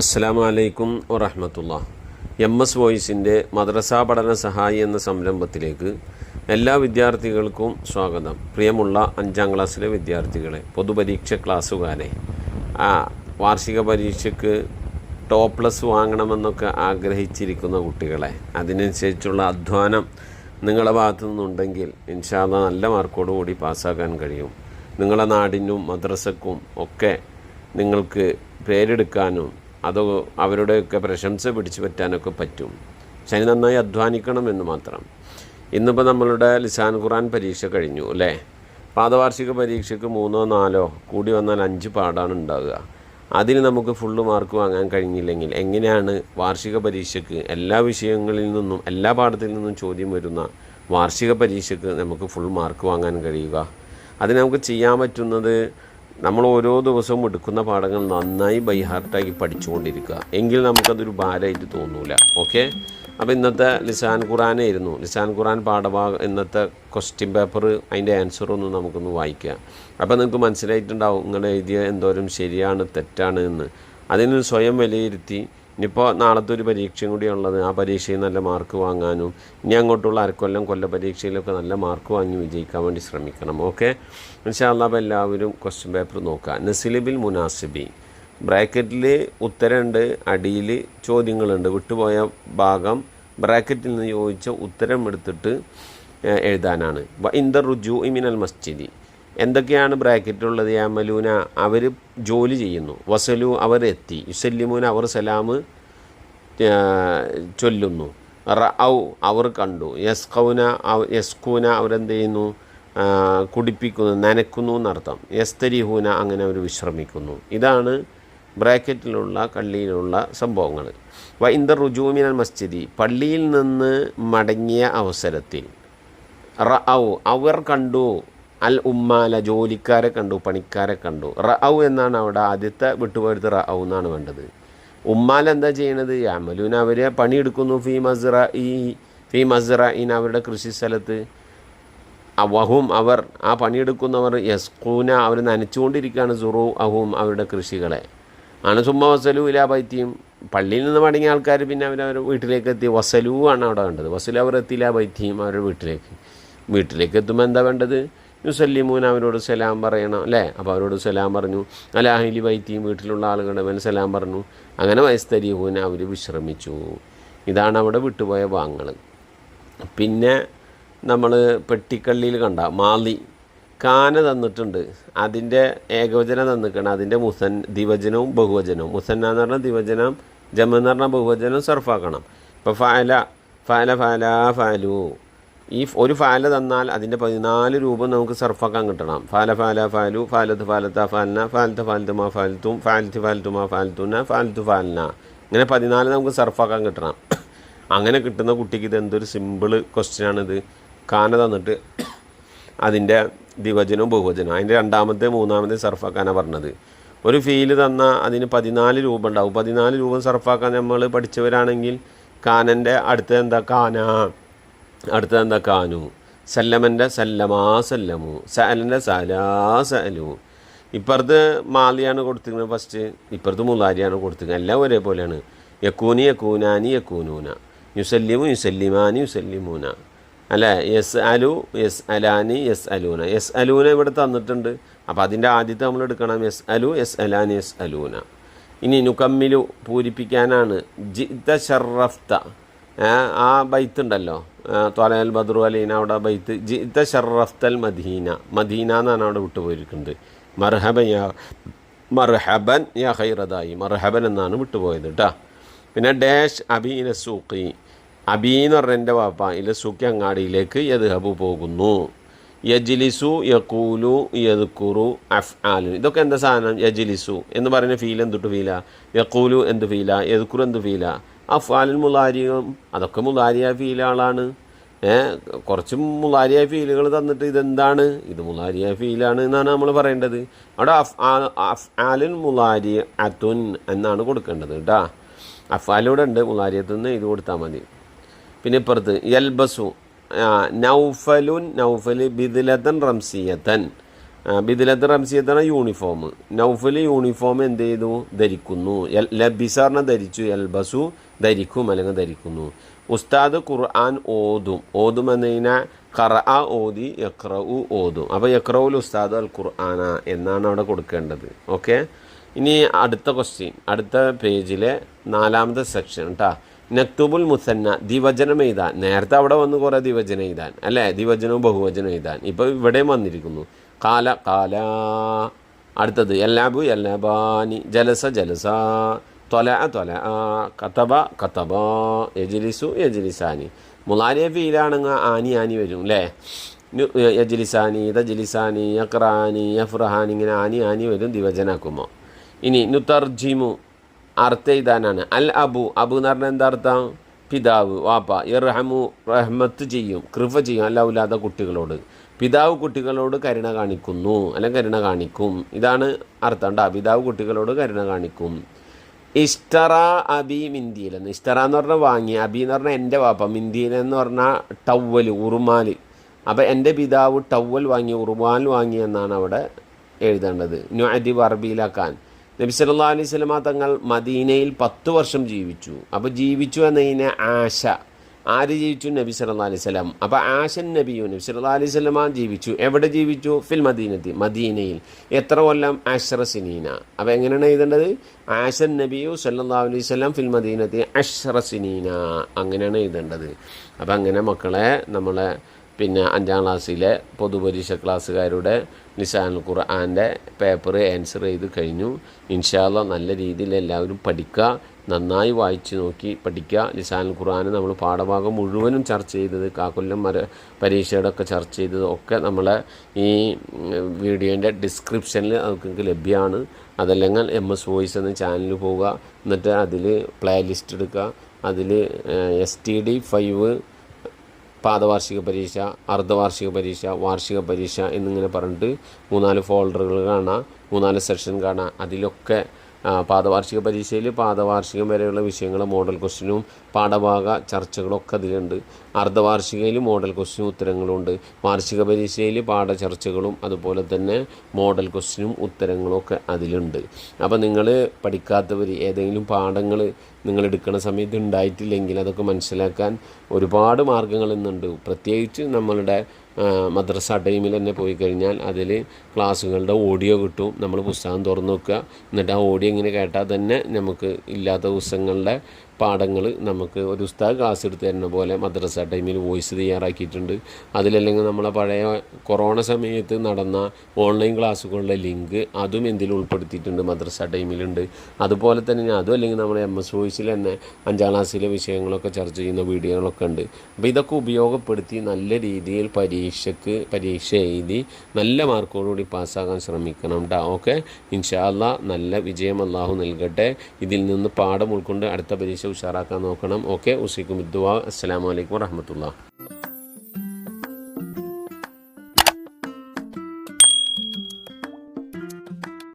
അസ്സലാമു അലൈക്കും വറഹമത്തുള്ള എം എസ് വോയിസിന്റെ മദ്രസ പഠന സഹായി എന്ന സംരംഭത്തിലേക്ക് എല്ലാ വിദ്യാർത്ഥികൾക്കും സ്വാഗതം. പ്രിയമുള്ള അഞ്ചാം ക്ലാസ്സിലെ വിദ്യാർത്ഥികളെ പൊതുപരീക്ഷ ക്ലാസ്സുകാരെ ആ വാർഷിക പരീക്ഷയ്ക്ക് ടോപ്പ് പ്ലസ് വാങ്ങണമെന്നൊക്കെ ആഗ്രഹിച്ചിരിക്കുന്ന കുട്ടികളെ അതിനനുസരിച്ചുള്ള അധ്വാനം നിങ്ങളുടെ ഭാഗത്തു നിന്നുണ്ടെങ്കിൽ ഇൻഷാല്ല നല്ല മാർക്കോട് കൂടി പാസ്സാക്കാൻ കഴിയും. നിങ്ങളുടെ നാടിനും മദ്രസക്കും ഒക്കെ നിങ്ങൾക്ക് പേരെടുക്കാനും അത് അവരുടെയൊക്കെ പ്രശംസ പിടിച്ചു പറ്റാനൊക്കെ പറ്റും. ശനി നന്നായി അധ്വാനിക്കണം എന്ന് മാത്രം. ഇന്നിപ്പോൾ നമ്മളുടെ ലിസാൻ ഖുറാൻ പരീക്ഷ കഴിഞ്ഞു അല്ലേ? പാദവാർഷിക പരീക്ഷയ്ക്ക് മൂന്നോ നാലോ കൂടി വന്നാൽ അഞ്ച് പാടാണ് ഉണ്ടാകുക അതിൽ നമുക്ക് ഫുള്ള് മാർക്ക് വാങ്ങാൻ കഴിഞ്ഞില്ലെങ്കിൽ എങ്ങനെയാണ് വാർഷിക പരീക്ഷയ്ക്ക് എല്ലാ വിഷയങ്ങളിൽ നിന്നും എല്ലാ പാഠത്തിൽ നിന്നും ചോദ്യം വരുന്ന വാർഷിക പരീക്ഷയ്ക്ക് നമുക്ക് ഫുൾ മാർക്ക് വാങ്ങാൻ കഴിയുക? അത് നമുക്ക് ചെയ്യാൻ പറ്റുന്നത് നമ്മൾ ഓരോ ദിവസവും എടുക്കുന്ന പാഠങ്ങൾ നന്നായി ബൈഹാർട്ടാക്കി പഠിച്ചുകൊണ്ടിരിക്കുക. എങ്കിൽ നമുക്കതൊരു ഭാരമായിട്ട് തോന്നൂല. ഓക്കെ അപ്പോൾ ഇന്നത്തെ ലിസാൻ ഖുറാനായിരുന്നു ലിസാൻ ഖുറാൻ പാഠഭാഗം ഇന്നത്തെ ക്വസ്റ്റ്യൻ പേപ്പർ അതിന്റെ ആൻസറൊന്നും നമുക്കൊന്ന് വായിക്കുക അപ്പോൾ നിങ്ങൾക്ക് മനസ്സിലായിട്ടുണ്ടാവും നിങ്ങൾ എഴുതിയ എന്തോരം ശരിയാണ് തെറ്റാണ് എന്ന്. അതിന് സ്വയം വിലയിരുത്തി ഇനിയിപ്പോൾ നാളത്തെ ഒരു പരീക്ഷയും കൂടി ഉള്ളത് ആ പരീക്ഷയിൽ നല്ല മാർക്ക് വാങ്ങാനും ഇനി അങ്ങോട്ടുള്ള അരക്കൊല്ലം കൊല്ല പരീക്ഷയിലൊക്കെ നല്ല മാർക്ക് വാങ്ങി വിജയിക്കാൻ വേണ്ടി ശ്രമിക്കണം. ഓക്കെ? ഇൻഷാല്ലാ അപ്പോൾ എല്ലാവരും ക്വസ്റ്റ്യൻ പേപ്പർ നോക്കുക നസിലിബിൽ മുനാസിബി. ബ്രാക്കറ്റിൽ ഉത്തരമുണ്ട് അടിയിൽ ചോദ്യങ്ങളുണ്ട്. വിട്ടുപോയ ഭാഗം ബ്രാക്കറ്റിൽ നിന്ന് ചോദിച്ച ഉത്തരം എടുത്തിട്ട് എഴുതാനാണ്. ഇന്ദർ റുജു ഇമിനൽ മസ്ജിദി. എന്തൊക്കെയാണ് ബ്രാക്കറ്റുള്ളത് യാ മലൂന? അവർ ജോലി ചെയ്യുന്നു. വസലു അവർ എത്തി. യുസല്ലിമൂന അവർ സലാം ചൊല്ലുന്നു. റഔ അവർ കണ്ടു. യസ്കൗന യസ്കൂന അവരെന്ത് ചെയ്യുന്നു? കുടിപ്പിക്കുന്നു നനക്കുന്നു എന്നർത്ഥം. യസ്തരിഹൂന അങ്ങനെ അവർ വിശ്രമിക്കുന്നു. ഇതാണ് ബ്രാക്കറ്റിലുള്ള കള്ളിയിലുള്ള സംഭവങ്ങൾ. വ ഇന്ദർ റുജൂമിനൽ മസ്ജിദി. പള്ളിയിൽ നിന്ന് മടങ്ങിയ അവസരത്തിൽ. റഔ അവർ കണ്ടു. അൽ ഉമ്മാല ജോലിക്കാരെ കണ്ടു പണിക്കാരെ കണ്ടു. റഔ എന്നാണ് അവിടെ ആദ്യത്തെ വിട്ടുപോയത് റഔ എന്നാണ് വേണ്ടത്. ഉമ്മാൽ എന്താ ചെയ്യണത്? യാമലൂൻ അവർ പണിയെടുക്കുന്നു ഫീ മസ്റ ഈ ഫീ മസ്റ ഇൻ അവരുടെ കൃഷി സ്ഥലത്ത്. അവഹും അവർ ആ പണിയെടുക്കുന്നവർ യസ്കൂന അവർ നനച്ചുകൊണ്ടിരിക്കുകയാണ് സുറു അഹും അവരുടെ കൃഷികളെ. ആണ് സുമ്മ വസലു ഇലാ ബൈത്തിയും. പള്ളിയിൽ നിന്ന് മടങ്ങിയ ആൾക്കാർ പിന്നെ അവരവർ വീട്ടിലേക്ക് എത്തി. വസലു ആണ് അവിടെ വേണ്ടത്. വസലു അവർ എത്തിയില്ല ബൈത്തിയും അവരുടെ വീട്ടിലേക്ക്. വീട്ടിലേക്ക് എത്തുമ്പോൾ എന്താ വേണ്ടത്? യുസല്ലിമൂൻ അവരോട് സലാം പറയണം അല്ലേ? അപ്പോൾ അവരോട് സലാം പറഞ്ഞു. അലാഹിലി വൈത്തിയും വീട്ടിലുള്ള ആളുകളുടെ മേൽ സലാം പറഞ്ഞു. അങ്ങനെ വയസ്തരീഹൂൻ അവർ വിശ്രമിച്ചു. ഇതാണ് അവിടെ വിട്ടുപോയ ഭാഗങ്ങൾ പിന്നെ നമ്മൾ പെട്ടിക്കള്ളിയിൽ കണ്ട മാലി കാന തന്നിട്ടുണ്ട്. അതിന്റെ ഏകവചനം തന്നിക്കണം അതിന്റെ മുസൻ ദിവചനവും ബഹുവചനവും. മുസന്ന എന്ന് പറഞ്ഞാൽ ദിവചനം ജമ എന്ന് പറഞ്ഞാൽ ബഹുവചനം സർഫാക്കണം ഇപ്പോൾ ഫാല ഫാല ഫാല ഫാലു ഈ ഒരു ഫാല തന്നാൽ അതിന്റെ പതിനാല് രൂപം നമുക്ക് സർഫാക്കാൻ കിട്ടണം. ഫാല ഫാല ഫാലു ഫാലത്ത് ഫാലത്ത ഫാലന ഫാലത്ത് ഫാലത്ത് മാ ഫാലത്തും ഫാലത്ത് ഫാലത്തു മാ ഫാലത്തുന ഫാലത്തു ഫാലന ഇങ്ങനെ പതിനാല് നമുക്ക് സർഫാക്കാൻ കിട്ടണം. അങ്ങനെ കിട്ടുന്ന കുട്ടിക്ക് ഇത് എന്തൊരു സിമ്പിൾ ക്വസ്റ്റ്യനാണിത് കാന തന്നിട്ട് അതിന്റെ ദിവചനവും ബഹുവചനവും. അതിന്റെ രണ്ടാമത്തെ മൂന്നാമത്തെ സർഫാക്കാനാണ് പറഞ്ഞത്. ഒരു ഫീൽ തന്നാൽ അതിന് പതിനാല് രൂപ ഉണ്ടാവും. പതിനാല് രൂപ സർഫാക്കാൻ നമ്മൾ പഠിച്ചവരാണെങ്കിൽ കാനന്റെ അടുത്ത് എന്താ? കാന അടുത്ത എന്താ കാനു. സല്ലമന്റെ സല്ലമാ സല്ലമു. സലന്റെ സലാ സഅലു. ഇപ്പുറത്ത് മാലിയാണ് കൊടുത്തിരിക്കുന്നത് ഫസ്റ്റ് ഇപ്പുറത്ത് മുലാരിയാണ് കൊടുത്തിരിക്കുന്നത്. എല്ലാം ഒരേപോലെയാണ്. യക്കൂനി യക്കൂനാനി യക്കൂനൂന. യുസല്ലിമു യുസല്ലിമാനി യുസല്ലിമൂന. അല്ലേ? യെസ് അലു യെസ് അലാനി യെസ് അലൂന യെസ് അലൂന ഇവിടെ തന്നിട്ടുണ്ട്. അപ്പോൾ അതിന്റെ ആദ്യത്തെ നമ്മൾ എടുക്കണം. യെസ് അലു യെസ് അലാനി യെസ് അലൂന ഇനി നുക്കമ്മിലു പൂരിപ്പിക്കാനാണ്. ജിത്ത ഷറഫ്ത ആ ബൈത്ത് ഉണ്ടല്ലോ. ത്വലൽ ബദ്രു അലീന അവിടെ ബൈത്ത്. ജിത്ത ഷറഫ്തൽ മദീന. മദീന എന്നാണ് അവിടെ വിട്ടുപോയിരിക്കുന്നത്. മർഹബൻ യാ മർഹബൻ യാ ഹൈറദായി മർഹബൻ എന്നാണ് വിട്ടുപോയത് കേട്ടോ. പിന്നെ ഡാഷ് അബി സൂഖി. അബി എന്ന് പറഞ്ഞ എന്റെ വാപ്പ ഇല അങ്ങാടിയിലേക്ക് യദ്ഹബു പോകുന്നു. യജിലിസു യക്കൂലു യദ്കുറു അഫ് ആലു ഇതൊക്കെ എന്താ സാധനം? യജിലിസു എന്ന് പറയുന്ന ഫീൽ എന്തുട്ട് ഫീല? യക്കൂലു എന്ത് ഫീല? യദ്കുറു എന്ത് ഫീല? അഫ്ആലിൽ മുലാരിയും അതൊക്കെ മുലാരിയ ഫീലുകളാണ് ഏ കുറച്ച് മുലാരിയ ഫീലുകൾ തന്നിട്ട് ഇതെന്താണ്? ഇത് മുലാരിയ ഫീലാണ് എന്നാണ് നമ്മൾ പറയേണ്ടത്. അവിടെ അഫ് അഫ്ആലിൻ മുലാരി അത്തുൻ എന്നാണ് കൊടുക്കേണ്ടത് കേട്ടോ അഫ്ആലിവിടെ ഉണ്ട് മുലാരിയത്തു നിന്ന് ഇത് കൊടുത്താൽ മതി. പിന്നെ ഇപ്പുറത്ത് യൽബസു നൗഫലുൻ നൗഫൽ ബിദിലത്തൻ റംസിയത്തൻ ബിദിലത്ത് റംസിയത്താണ് യൂണിഫോം നൗഫൽ യൂണിഫോം എന്ത് ചെയ്തു? ധരിക്കുന്നു. ലബിസാറിനെ ധരിച്ചു എൽബസു ധരിക്കും അല്ലെങ്കിൽ ധരിക്കുന്നു. ഉസ്താദ് ഖുർആൻ ഓതും. ഓതും എന്ന് കഴിഞ്ഞാൽ ഖറ ഓതി യക്രഉ ഓതും. അപ്പോൾ യക്രഉൽ ഉസ്താദ് അൽ ഖുർആന എന്നാണ് അവിടെ കൊടുക്കേണ്ടത്. ഓക്കെ? ഇനി അടുത്ത ക്വസ്റ്റ്യൻ അടുത്ത പേജിലെ നാലാമത്തെ സെക്ഷൻ കേട്ടാ നക്തുബുൽ മുസന്ന ദിവചനം എഴുതാൻ. നേരത്തെ അവിടെ വന്ന് കുറേ ദിവചനം എഴുതാൻ. അല്ലേ? ദിവചനവും ബഹുവചനം എഴുതാൻ. ഇപ്പോൾ ഇവിടെയും വന്നിരിക്കുന്നു. കാല കാല. അടുത്തത് എല്ലാബു എല്ലാബാനി ജലസ ജലസ തൊല തൊല കത്തബ കത്തബ യജിലിസു യജിലിസാനി. മുലാലിയ ഫീലാണെങ്കിൽ ആനി ആനി വരും അല്ലേ യജിലിസാനി തജിലിസാനി യക്രാനി യഫ്രഹാനി ഇങ്ങനെ ആനി ആനി വരും ദിവജനാക്കുമോ ഇനി നുത്തർജിമു അർത്ഥം ഇതാനാണ് അൽ അബു അബു എന്ന് പറഞ്ഞാൽ എന്താ അർത്ഥം? പിതാവ് വാപ്പ. ഇർഹമു റഹ്മത്ത് ചെയ്യും കൃപ ചെയ്യും അല്ല കുട്ടികളോട്. പിതാവ് കുട്ടികളോട് കരുണ കാണിക്കുന്നു. അല്ലെങ്കിൽ കരുണ കാണിക്കും. ഇതാണ് അർത്ഥം ഉണ്ടാ പിതാവ് കുട്ടികളോട് കരുണ കാണിക്കും. ഇഷ്ടറ അബി മിന്തിയിൽ എന്ന് ഇഷ്ടറ എന്ന് പറഞ്ഞാൽ വാങ്ങി. അബി എന്ന് പറഞ്ഞാൽ എന്റെ വാപ്പ. മിന്തിയിൽ എന്ന് പറഞ്ഞാൽ ടവ്വൽ ഉറുമാൽ അപ്പോൾ എന്റെ പിതാവ് ടവ്വൽ വാങ്ങി ഉറുമാൽ വാങ്ങി എന്നാണ് അവിടെ എഴുതേണ്ടത്. നുഅദി വർബിയിലാക്കാൻ നബി സല്ലാ അലൈഹി സ്വലമ തങ്ങൾ മദീനയിൽ പത്ത് വർഷം ജീവിച്ചു. അപ്പോൾ ജീവിച്ചു എന്നതിനെ ആശ. ആര് ജീവിച്ചു? നബി സല്ലാ അലൈഹി സ്വലാം അപ്പോൾ ആശൻ നബിയു നബി സല്ലാ അലൈഹി സ്വലമ ജീവിച്ചു. എവിടെ ജീവിച്ചു? ഫിൽ മദീനത്തി മദീനയിൽ. എത്ര കൊല്ലം? അഷറ സിനീന. അപ്പോൾ എങ്ങനെയാണ് എഴുതേണ്ടത്? ആശൻ നബിയു സല്ലാ അലൈഹി സ്വലം ഫിൽ മദീനത്തി അഷറ സിനീന. അങ്ങനെയാണ് എഴുതേണ്ടത്. അപ്പോൾ അങ്ങനെ മക്കളെ നമ്മളെ പിന്നെ അഞ്ചാം ക്ലാസ്സിലെ പൊതുപരീക്ഷ ക്ലാസ്സുകാരുടെ നിസാൻ ഖുർആാന്റെ പേപ്പർ ആൻസർ ചെയ്ത് കഴിഞ്ഞു. ഇൻഷാല്ല നല്ല രീതിയിൽ എല്ലാവരും പഠിക്കുക. നന്നായി വായിച്ച് നോക്കി പഠിക്കുക. നിസാൻ ഖുർആൻ നമ്മൾ പാഠഭാഗം മുഴുവനും ചർച്ച ചെയ്തത് കാക്കൊല്ലം മര പരീക്ഷയുടെ ഒക്കെ ചർച്ച ചെയ്തത് ഒക്കെ നമ്മളെ ഈ വീഡിയോന്റെ ഡിസ്ക്രിപ്ഷനിൽ നിങ്ങൾക്ക് ലഭ്യമാണ്. അതല്ലെങ്കിൽ എം എസ് വോയിസ് എന്ന ചാനലിൽ പോവുക. എന്നിട്ട് അതിൽ പ്ലേ ലിസ്റ്റ് എടുക്കുക. അതിൽ എസ് ടി ഡി ഫൈവ് പാദവാർഷിക പരീക്ഷ അർദ്ധവാർഷിക പരീക്ഷ വാർഷിക പരീക്ഷ എന്നിങ്ങനെ പറഞ്ഞിട്ട് മൂന്നാൽ ഫോൾഡറുകൾ കാണാം. മൂന്നാൽ സെക്ഷൻ കാണാം. അതിലൊക്കെ പാദവാർഷിക പരീക്ഷയിൽ പാദവാർഷികം വരെയുള്ള വിഷയങ്ങൾ മോഡൽ ക്വസ്റ്റ്യനും പാഠഭാഗ ചർച്ചകളൊക്കെ അതിലുണ്ട് അർദ്ധവാർഷികയിൽ മോഡൽ ക്വസ്റ്റ്യനും ഉത്തരങ്ങളുണ്ട് വാർഷിക പരീക്ഷയിൽ പാഠചർച്ചകളും അതുപോലെ തന്നെ മോഡൽ ക്വസ്റ്റ്യനും ഉത്തരങ്ങളും ഒക്കെ അതിലുണ്ട്. അപ്പോൾ നിങ്ങൾ പഠിക്കാത്തവർ ഏതെങ്കിലും പാഠങ്ങൾ നിങ്ങൾ എടുക്കുന്ന സമയത്ത് ഉണ്ടായിട്ടില്ലെങ്കിൽ അതൊക്കെ മനസ്സിലാക്കാൻ ഒരുപാട് മാർഗങ്ങൾ ഇന്നുണ്ട്. പ്രത്യേകിച്ച് നമ്മളുടെ മദ്രസ ടൈമിൽ തന്നെ പോയി കഴിഞ്ഞാൽ അതിൽ ക്ലാസ്സുകളുടെ ഓഡിയോ കിട്ടും. നമ്മൾ പുസ്തകം തുറന്നു നോക്കുക. എന്നിട്ട് ആ ഓഡിയോ ഇങ്ങനെ കേട്ടാൽ തന്നെ നമുക്ക് ഇല്ലാത്ത പുസ്തകങ്ങളുടെ പാഠങ്ങൾ നമുക്ക് ഒരു ഉസ്താദ് ക്ലാസ് എടുത്ത് തരുന്ന പോലെ മദ്രസ ടൈമിൽ വോയിസ് തയ്യാറാക്കിയിട്ടുണ്ട്. അതിലല്ലെങ്കിൽ നമ്മളെ പഴയ കൊറോണ സമയത്ത് നടന്ന ഓൺലൈൻ ക്ലാസ്സുകളുടെ ലിങ്ക് അതും എന്തിൽ ഉൾപ്പെടുത്തിയിട്ടുണ്ട് മദ്രസ ടൈമിലുണ്ട് അതുപോലെ തന്നെ ഞാൻ അതും അല്ലെങ്കിൽ നമ്മൾ എം എസ് വോയിസിൽ തന്നെ അഞ്ചാം ക്ലാസ്സിലെ വിഷയങ്ങളൊക്കെ ചർച്ച ചെയ്യുന്ന വീഡിയോകളൊക്കെ ഉണ്ട്. അപ്പോൾ ഇതൊക്കെ ഉപയോഗപ്പെടുത്തി നല്ല രീതിയിൽ പരീക്ഷയ്ക്ക് പരീക്ഷ എഴുതി നല്ല മാർക്കോടുകൂടി പാസ്സാകാൻ ശ്രമിക്കണം കേട്ടോ ഓക്കെ? ഇൻഷാല്ല നല്ല വിജയം അള്ളാഹു നൽകട്ടെ. ഇതിൽ നിന്ന് പാഠം ഉൾക്കൊണ്ട് അടുത്ത പരീക്ഷ ഉഷാറാക്കാൻ നോക്കണം. ഓക്കെ ഉസൈക്കും ഇദ്വാ അസ്സലാമു അലൈക്കും വറഹമത്തുള്ള